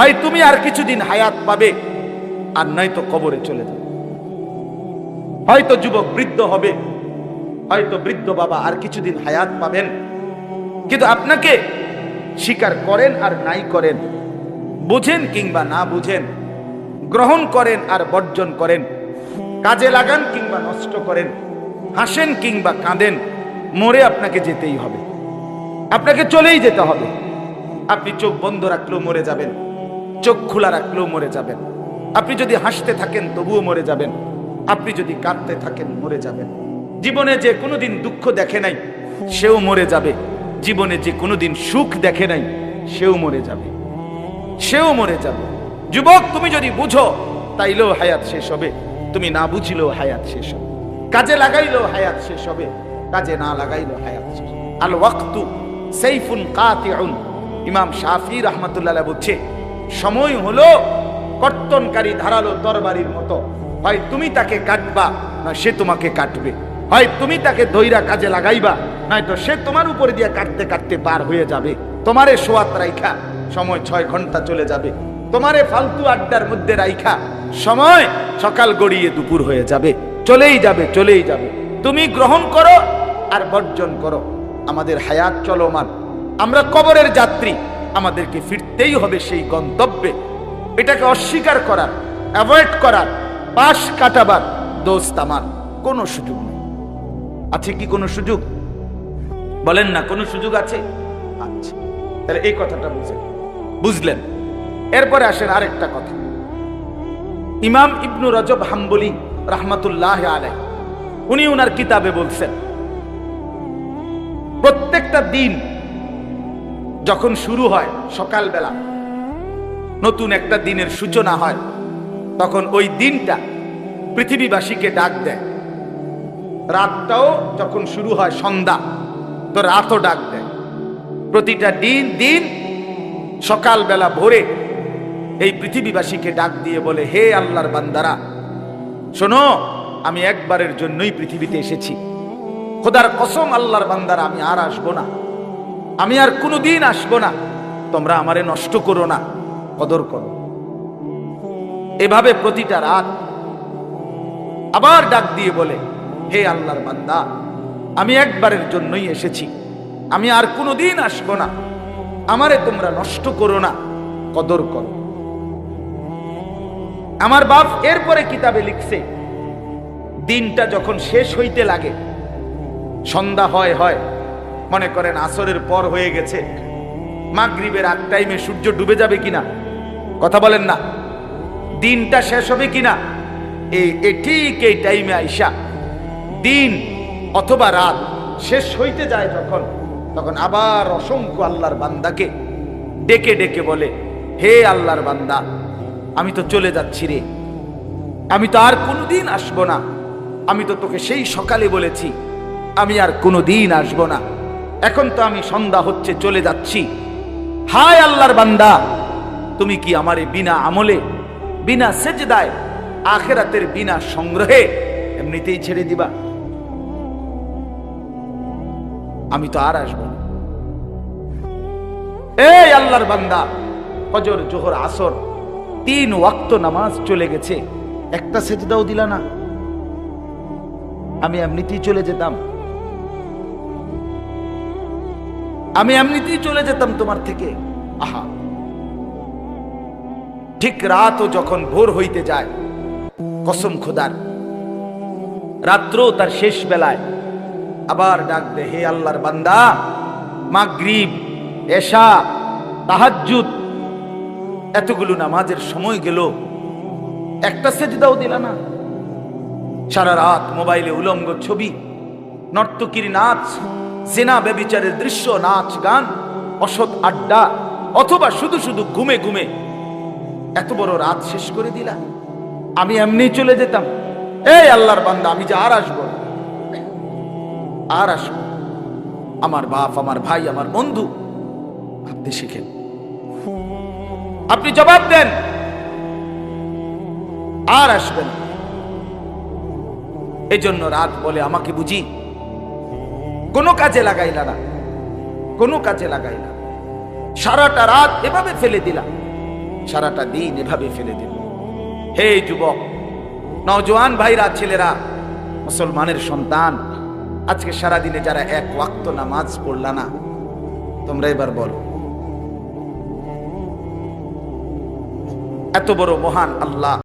হয় তুমি আর কিছুদিন হায়াত পাবে, আর নয়তো কবরে চলে যাবে। হয়তো যুবক বৃদ্ধ হবে, হয়তো বৃদ্ধ বাবা আর কিছুদিন হায়াত পাবেন। কিন্তু আপনাকে স্বীকার করেন আর নাই করেন, বুঝেন কিংবা না বুঝেন, গ্রহণ করেন আর বর্জন করেন, কাজে লাগান কিংবা নষ্ট করেন, হাসেন কিংবা কাঁদেন, মরে আপনাকে যেতেই হবে। আপনাকে চলেই যেতে হবে। আপনি চোখ বন্ধ রাখলেও মরে যাবেন। চোখ খোলা রাখলেও মরে যাবেন। আপনি যদি হাসতে থাকেন, তবুও মরে যাবেন। আপনি যদি কাঁদতে থাকেন, মরে যাবেন। জীবনে যে কোনোদিন দুঃখ দেখে নাই, সেও মরে যাবে। জীবনে যে কোনোদিন সুখ দেখে নাই, সেও মরে যাবে। সেও মরে যাবে। যুবক, তুমি যদি বুঝো, তাইলেও হায়াত শেষ হবে। তুমি না বুঝিলেও হায়াত শেষ হবে। কাজে লাগাইলেও হায়াত শেষ হবে। কাজে না লাগাইলেও হায়াত শেষ। আল ওয়াক্তু সাইফুন কাতিউন। ইমাম শাফি রহমাতুল্লাহ বলছে সময় হলো কর্তনকারী ধারালো তরবারির মতো। হয় তুমি তাকে কাটবা, না সে তোমাকে কাটবে। হয় তুমি তাকে দইরা কাজে লাগাইবা, নয়তো সে তোমার উপরে দিয়ে কাটতে কাটতে পার হয়ে যাবে। তোমারে সোয়াত রাইখা, সময় ছয় ঘণ্টা চলে যাবে। তোমারে ফালতু আড্ডার মধ্যে রাইখা, সময় সকাল গড়িয়ে দুপুর হয়ে যাবে। চলেই যাবে চলেই যাবে। তুমি গ্রহণ করো আর বর্জন করো। আমাদের হায়াত চলমান। আমরা কবরের যাত্রী। আমাদেরকে ফিরতেই হবে সেই গন্তব্যে। এটাকে অস্বীকার করার অ্যাভয়েড করার, পাশ কাটাবার দোস্ত আমার কোনো সুযোগ নেই। আছে কি কোনো সুযোগ? বলেন না, কোনো সুযোগ আছে? আচ্ছা তাহলে এই কথাটা বুঝেন। বুঝলেন? এরপরে আসেন আরেকটা কথা। ইমাম ইবনু রজব হাম্বলি রাহমাতুল্লাহ আলাই উনি ওনার কিতাবে বলছেন, প্রত্যেকটা দিন যখন শুরু হয় সকালবেলা, নতুন একটা দিনের সূচনা হয়, তখন ওই দিনটা পৃথিবীবাসীকে ডাক দেয়। রাতটাও যখন শুরু হয় সন্ধ্যা, তো রাতও ডাক দেয়। প্রতিটা দিন দিন সকালবেলা ভোরে এই পৃথিবীবাসীকে ডাক দিয়ে বলে, হে আল্লাহর বান্দারা, শোনো, আমি একবারের জন্যই পৃথিবীতে এসেছি। খোদার কসম আল্লাহর বান্দারা, আমি আর আসব না। আমি আর কোনোদিন আসব না। তোমরা আমারে নষ্ট করো না। কদর করো। এভাবে প্রতিটা রাত আবার ডাক দিয়ে বলে, হে আল্লাহর বান্দা, আমি একবারের জন্যই এসেছি। আমি আর কোনোদিন আসব না। আমারে তোমরা নষ্ট করো না। কদর করো। আমার বাপ এরপরে কিতাবে লিখছে, দিনটা যখন শেষ হইতে লাগে, সন্ধ্যা হয় হয় মনে করেন আসরের পর হয়ে গেছে। মাগরিবের আগ টাইমে সূর্য ডুবে যাবে কিনা? কথা বলেন না। দিনটা শেষ হবে কিনা? এই ঠিক এই টাইমে আইসা দিন অথবা রাত শেষ হইতে যায় যখন, তখন আবার অসংখ্য আল্লাহর বান্দাকে ডেকে ডেকে বলে, হে আল্লাহর বান্দা, আমি তো চলে যাচ্ছি রে। আমি তো আর কোনোদিন আসব না। আমি তো তোকে সেই সকালে বলেছি, আমি আর কোনোদিন আসব না। এখন তো আমি সন্ধ্যা হচ্ছে, চলে যাচ্ছি। হায় আল্লাহর বান্দা, তুমি কি আমারে বিনা আমলে, বিনা সেজদায় আখেরাতের বিনা সংগ্রহে এমনিতেই ছেড়ে দিবা? আমি তো আর আসব এই আল্লাহর বান্দা, ফজর, জোহর, আসর, তিন ওয়াক্ত নামাজ চলে গেছে। একটা সেজদাও দিলা না। আমি এমনিতেই চলে যেতাম। আমি এমনিতেই চলে যেতাম তোমার থেকে। আহা। ঠিক রাতও যখন ভোর হইতে যায়, কসম খোদার রাত্র তার শেষ বেলায় আবার ডাক দে, হে আল্লাহর বান্দা, মাগরিব, এশা, তাহাজ্জুদ, এতগুলো নামাজের সময় গেল। একটা সেজদাও দিলা না। সারা রাত মোবাইলে উলঙ্গ ছবি, নর্তকীর নাচ জেনা ব্যবিচারের দৃশ্য, নাচ, গান, অসৎ আড্ডা, অথবা শুধু শুধু ঘুমে ঘুমে। এত বড় রাত শেষ করে দিলা। আমি এমনি চলে যেতাম। এই আল্লাহর বান্দা, আমি যে আর আসব? আর আসব? আমার বাপ, আমার ভাই, আমার বন্ধু ভাবতে শিখেন। আপনি জবাব দেন। আর আসবেন। এজন্য রাত বলে আমাকে বুঝি। কোনো কাজে লাগাইলা না। কোনো কাজে লাগাইলা। সারাটা রাত এভাবে ফেলে দিলা। সারাটা দিন এভাবে ফেলে দিল। হে যুবক, নওজোয়ান ভাইরা, ছেলেরা, মুসলমানের সন্তান, আজকে সারা দিনে যারা এক ওয়াক্ত নামাজ পড়লা না, তোমরা এবার বলো, এত বড় মহান আল্লাহ